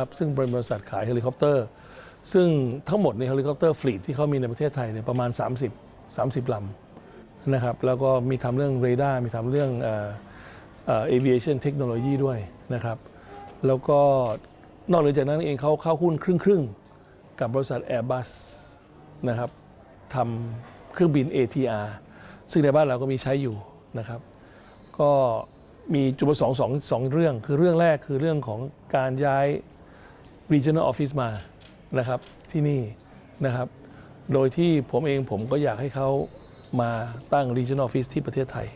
ครับซึ่งเป็นบริษัทขายเฮลิคอปเตอร์ ซึ่งทั้งหมดในเฮลิคอปเตอร์ฟลีทที่เขามีในประเทศไทยเนี่ยประมาณ 30 30ลำนะครับแล้วก็มีทำเรื่องเรดาร์มีทำเรื่องเอเอ่อ aviation technology ด้วยนะครับแล้วก็นอกเหนือจากนั้นเองเขาเข้าหุ้นครึ่งครึ่งๆกับบริษัท Airbus นะครับทำเครื่องบิน ATR ซึ่งในบ้านเราก็มีใช้อยู่นะครับ ก็มีจุดประสงค์สองสองเรื่อง คือเรื่องแรกคือเรื่องของการย้าย regional office มานะครับที่นี่นะครับ โดยที่ผมเองผมก็อยากให้เขามาตั้ง regional office ที่ประเทศไทย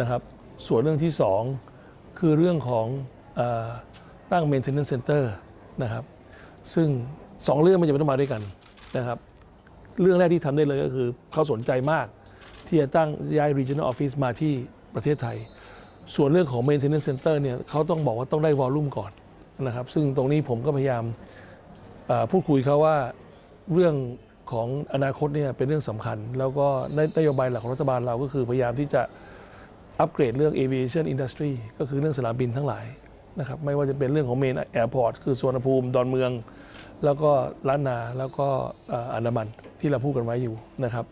นะครับ ส่วนเรื่องที่สองคือเรื่องของอตั้ง maintenance center นะครับ ซึ่งสองเรื่องมันจะไม่ต้องมาด้วยกันนะครับ เรื่องแรกที่ทำได้เลยก็คือเขาสนใจมากที่จะตั้งย้าย regional office มาที่ประเทศไทย ส่วนเรื่องของ maintenance center เนี่ยเขาต้องบอกว่าต้องได้วอลลุ่มก่อน นะครับ ซึ่งตรงนี้ผมก็พยายามพูดคุยเขาว่าเรื่องของอนาคตเนี่ยเป็นเรื่องสำคัญ แล้วก็นโยบายหลักของรัฐบาลเราก็คือพยายามที่จะอัปเกรดเรื่อง aviation industry ก็คือเรื่องสนามบินทั้งหลายนะครับไม่ว่าจะเป็นเรื่องของ main airport คือสวนภูมิ ดอนเมือง แล้วก็ล้านนาแล้วก็อันดามันที่เราพูดกันไว้อยู่นะครับ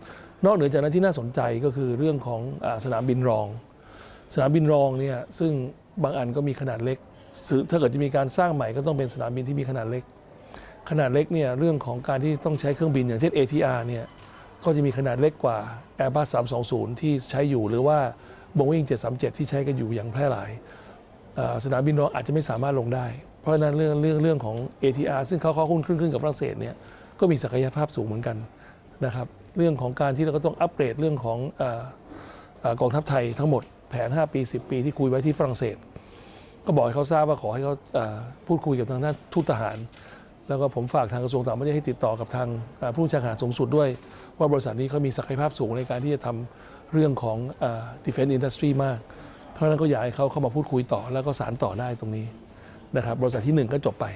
นอกเหนือจากนั้นที่น่าสนใจก็คือเรื่องของอสนามบินรอง สนามบินรองเนี่ยซึ่งบางอันก็มีขนาดเล็ก ถ้าเกิดจะมีการสร้างใหม่ก็ต้องเป็นสนามบินที่มีขนาดเล็ก ขนาดเล็กเนี่ยเรื่องของการที่ต้องใช้เครื่องบินอย่างเช่น ATR เนี่ยก็จะมีขนาดเล็กกว่า Airbus 320 ที่ใช้อยู่หรือว่า Boeing 737 ที่ใช้กันอยู่อย่างแพร่หลายสนามบินรองอาจจะไม่สามารถลงได้ เพราะฉะนั้นเรื่องเรื่องเรื่องของ ATR ซึ่งเขาเข้าหุ้นครึ่งๆกับฝรั่งเศสเนี่ยก็มีศักยภาพสูงเหมือนกันนะครับเรื่องของการที่เราก็ต้องอัปเกรดเรื่องของออกองทัพไทยทั้งหมดแผน 5 ปี 10 ปีที่คุยไว้ที่ฝรั่งเศส ก็บอกให้เขาทราบว่าขอให้เขาพูดคุยกับทางด้านทูตทหาร แล้วก็ผมฝากทางกระทรวงต่างประเทศให้ติดต่อกับทางผู้บัญชาการสูงสุดด้วย ว่าบริษัทนี้เขามีศักยภาพสูงในการที่จะทำเรื่องของเอ่อ defense industry มาก เพราะฉะนั้นก็อยากให้เขาเข้ามาพูดคุยต่อ แล้วก็สารต่อได้ตรงนี้นะครับบริษัททีหนึ่1 ก็จบไป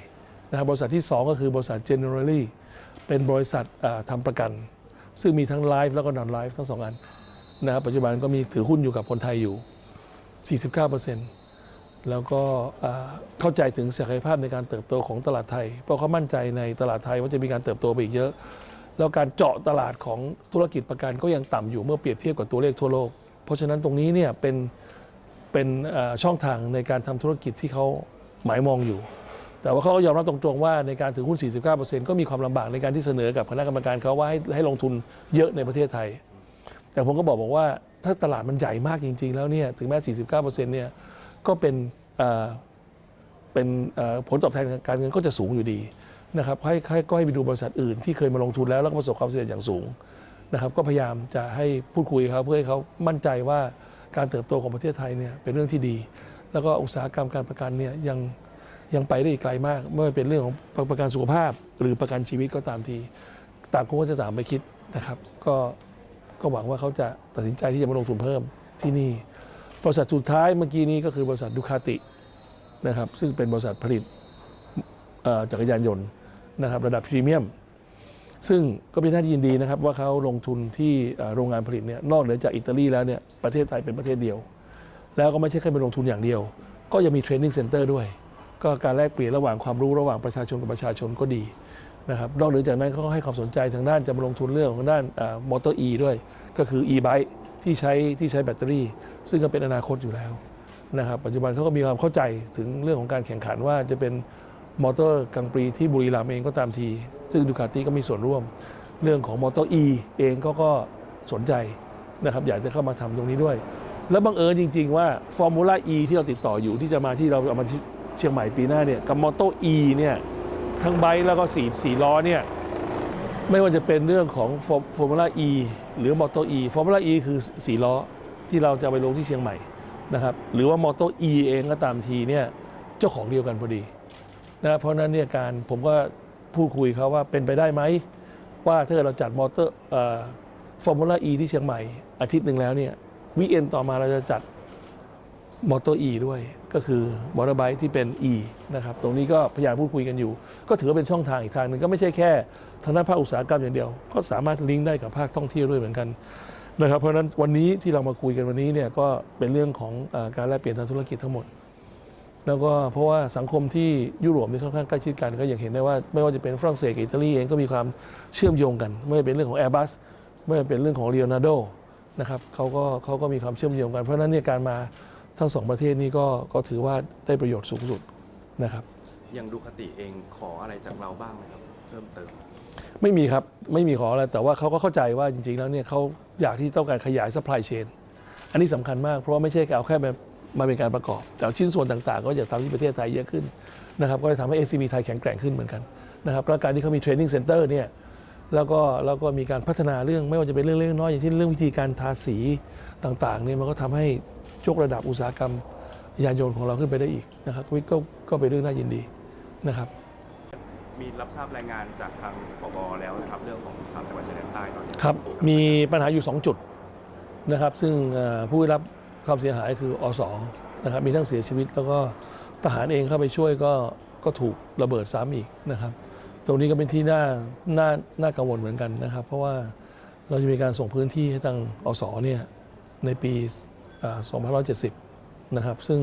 นะครับบริษัทที่ 2 ก็คือบริษัท Generally เป็นบริษัทเอ่อทำประกัน ซึ่งมีทั้งไลฟ์แล้วก็นอนไลฟ์ทั้งสองอันนะครับปัจจุบันก็มีถือหุ้นอยู่กับคนไทยอยู่ 49% แล้วก็เข้าใจถึงศักยภาพในการเติบโตของตลาดไทย เพราะเขามั่นใจในตลาดไทยว่าจะมีการเติบโตไปอีกเยอะ แล้วการเจาะตลาดของธุรกิจประกันก็ยังต่ำอยู่เมื่อเปรียบเทียบกับตัวเลขทั่วโลก เพราะฉะนั้นตรงนี้เนี่ยเป็นเป็นช่องทางในการทำธุรกิจที่เขาหมายมองอยู่ แต่ว่าเขาก็ยอมรับตรงๆว่าในการถือหุ้น 49%ก็มีความลำบากในการที่เสนอกับคณะกรรมการเขาว่าให้ให้ลงทุนเยอะในประเทศไทย แต่ผมก็บอกบอกว่าถ้าตลาดมันใหญ่มากจริง ๆ แล้วเนี่ยถึงแม้ 49%เนี่ย ก็เป็นเป็นผลตอบแทนการเงินก็จะสูงอยู่ดีนะครับให้ให้ก็ให้ไปดูบริษัทอื่นที่เคยมาลงทุนแล้วแล้วก็ประสบความสำเร็จอย่างสูงนะครับ ก็พยายามจะให้พูดคุยเขาเพื่อให้เขามั่นใจว่าการเติบโตของประเทศไทยเนี่ยเป็นเรื่องที่ดี แล้วก็อุตสาหกรรมการประกันเนี่ยยังยังไปได้อีกไกลมากไม่ว่าเป็นเรื่องของประกันสุขภาพ หรือประกันชีวิตก็ตามทีต่างคนก็จะต่างไปคิดนะครับ ก็ก็หวังว่าเขาจะตัดสินใจที่จะมาลงทุนเพิ่มที่นี่ บริษัทสุดท้ายเมื่อกี้นี้ก็คือบริษัทดูคาตินะครับซึ่งเป็นบริษัทผลิตจักรยานยนต์นะครับระดับพรีเมียม ซึ่งก็เป็นหน้าที่ยินดีนะครับว่าเขาลงทุนที่โรงงานผลิตเนี่ยนอกเหนือจากอิตาลีแล้วเนี่ยประเทศไทยเป็นประเทศเดียว แล้วก็ไม่ใช่แค่ไปลงทุนอย่างเดียว ก็ยังมีเทรนนิ่งเซ็นเตอร์ด้วย ก็การแลกเปลี่ยนระหว่างความรู้ระหว่างประชาชนกับประชาชนก็ดีนะครับนอกเหนือจากนั้นเขาก็ให้ความสนใจทางด้านจะมาลงทุนเรื่องของด้านมอเตอร์อีด้วย ก็คือ e-bike ที่ใช้ที่ใช้แบตเตอรี่ ซึ่งก็เป็นอนาคตอยู่แล้วนะครับปัจจุบันเขาก็มีความเข้าใจถึงเรื่องของการแข่งขันว่าจะเป็นมอเตอร์กังปรีที่บุรีรัมย์เองก็ตามที ซึ่งดูคาติก็มีส่วนร่วม เรื่องของมอเตอร์อีเองก็ก็สนใจนะครับอยากจะเข้ามาทำตรงนี้ด้วย แล้วบังเอิญจริง ๆ ว่าฟอร์มูล่า E ที่เราติดต่ออยู่ที่จะมาที่เราเอามาเชียงใหม่ปีหน้าเนี่ยกับมอเตอร์อีเนี่ยทั้งไบค์แล้วก็สี่สี่ล้อเนี่ยไม่ว่าจะเป็นเรื่องของฟอร์มูล่า E หรือมอเตอร์ E ฟอร์มูล่า E คือสี่ล้อที่เราจะไปลงที่เชียงใหม่นะครับหรือว่ามอเตอร์ E เองก็ตามทีเนี่ยเจ้าของเดียวกันพอดีนะเพราะนั้นเนี่ยการผมก็พูดคุยเขาว่าเป็นไปได้ไหม ว่าถ้าเกิดเราจัดมอเตอร์ฟอร์มูล่า E ที่เชียงใหม่ อาทิตย์หนึ่งแล้วเนี่ยวีเอ็นต่อมาเราจะจัดมอเตอร์ E ด้วย ก็คือมอเตอร์ไบค์ที่เป็น E นะครับตรงนี้ก็พยายามพูดคุยกันอยู่ ก็ถือว่าเป็นช่องทางอีกทางหนึ่งก็ไม่ใช่แค่ทางด้านภาคอุตสาหกรรมอย่างเดียว ก็สามารถลิงก์ได้กับภาคท่องเที่ยวด้วยเหมือนกันนะครับเพราะฉะนั้นวันนี้ที่เรามาคุยกันวันนี้เนี่ยก็เป็นเรื่องของอการแลกเปลี่ยนทางธุรกิจทั้งหมด แล้วก็เพราะว่าสังคมที่ยุโรปนี่ค่อนข้างใกล้ชิดกันก็อย่างเห็นได้ว่าไม่ว่าจะเป็นฝรั่งเศสกับอิตาลีเองก็มีความเชื่อมโยงกันไม่ว่าเป็นเรื่องของ Airbus ไม่ว่าเป็นเรื่องของ Leonardo นะครับเขาก็เขาก็มีความเชื่อมโยงกันเพราะนั้นเนี่ยการมา ทั้งสองประเทศนี้ก็ก็ถือว่าได้ประโยชน์สูงสุดนะครับอย่างดูคติเองขออะไรจากเราบ้างไหมครับเพิ่มเติม ไม่มีครับไม่มีขออะไรแต่ว่าเขาก็เข้าใจว่าจริง ๆ แล้วเนี่ยเขาอยากที่ต้องการขยาย supply chain อันนี้สำคัญมากเพราะว่าไม่ใช่เอาแค่มามาเป็นการประกอบ แต่เอาชิ้นส่วนต่างๆ ก็จะทำที่ประเทศไทยเยอะขึ้นนะครับก็จะทำให้ SCB ไทยแข็งแกร่งขึ้นเหมือนกันนะครับแล้วการที่เขามี training center เนี่ยแล้วก็แล้วก็มีการพัฒนาเรื่องไม่ว่าจะเป็นเรื่องเล็กน้อยอย่างเช่นเรื่องวิธีการทาสีต่างๆเนี่ยมันก็ทำให้ ยกระดับอุตสาหกรรมยานยนต์ของเราขึ้นไปได้อีกนะครับก็ก็เป็นเรื่องน่ายินดีนะครับ มีรับทราบรายงานจากทางผบแล้วนะครับเรื่องของทางจังหวัดชายแดนใต้ตอนนี้ครับมีปัญหาอยู่ 2 จุดนะครับ ซึ่งเอ่อผู้ได้รับความเสียหายคืออสนะครับมีทั้งเสียชีวิต แล้วก็ทหารเองเข้าไปช่วยก็ก็ถูกระเบิดซ้ำอีกนะครับ ตรงนี้ก็เป็นที่น่าน่าน่ากังวลเหมือนกันนะครับ เพราะว่าเราจะมีการส่งพื้นที่ให้ทางอสเนี่ยในปีอ่า 2570 นะครับ ซึ่ง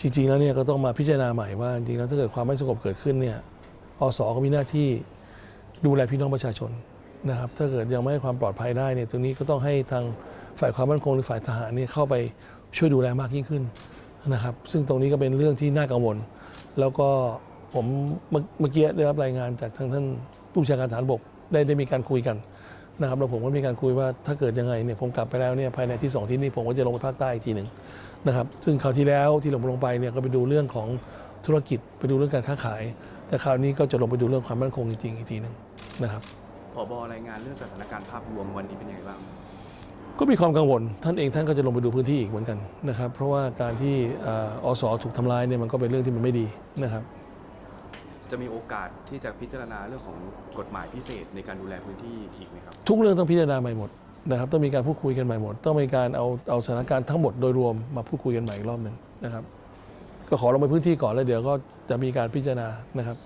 จริงๆแล้วเนี่ยก็ต้องมาพิจารณาใหม่ว่าจริงๆแล้วถ้าเกิดความไม่สงบเกิดขึ้นเนี่ยอสก็มีหน้าที่ดูแลพี่น้องประชาชนนะครับ ถ้าเกิดยังไม่ให้ความปลอดภัยได้เนี่ยตรงนี้ก็ต้องให้ทางฝ่ายความมั่นคงหรือฝ่ายทหารเนี่ยเข้าไปช่วยดูแลมากยิ่งขึ้นนะครับ ซึ่งตรงนี้ก็เป็นเรื่องที่น่ากังวล แล้วก็ผมเมื่อเมื่อกี้ได้รับรายงานจากทางท่านผู้บัญชาการฐานบกได้ได้มีการคุยกัน นะครับแล้วผมก็มีการคุยว่าถ้าเกิดยังไงเนี่ยผมกลับไปแล้วเนี่ยภายในที่สองที่นี่ผมก็จะลงไปภาคใต้อีกทีหนึ่งนะครับซึ่งคราวที่แล้วที่ลงลงไปเนี่ยก็ไปดูเรื่องของธุรกิจไปดูเรื่องการค้าขาย แต่คราวนี้ก็จะลงไปดูเรื่องความมั่นคงจริงๆอีกทีหนึ่งนะครับผบรายงานเรื่องสถานการณ์ภาพรวมวันนี้เป็นยังไงบ้างก็มีความกังวล ท่านเองท่านก็จะลงไปดูพื้นที่อีกเหมือนกันนะครับ เพราะว่าการที่เอ่ออสถูกทำลายเนี่ยมันก็เป็นเรื่องที่มันไม่ดีนะครับ จะมีโอกาสที่จะพิจารณาเรื่องของกฎหมายพิเศษในการดูแลพื้นที่อีกไหมครับ ทุกเรื่องต้องพิจารณาใหม่หมดนะครับต้องมีการพูดคุยกันใหม่หมด ต้องมีการเอาเอาสถานการณ์ทั้งหมดโดยรวมมาพูดคุยกันใหม่อีกรอบหนึ่งนะครับ ก็ขอลงไปพื้นที่ก่อนแล้วเดี๋ยวก็จะมีการพิจารณานะครับ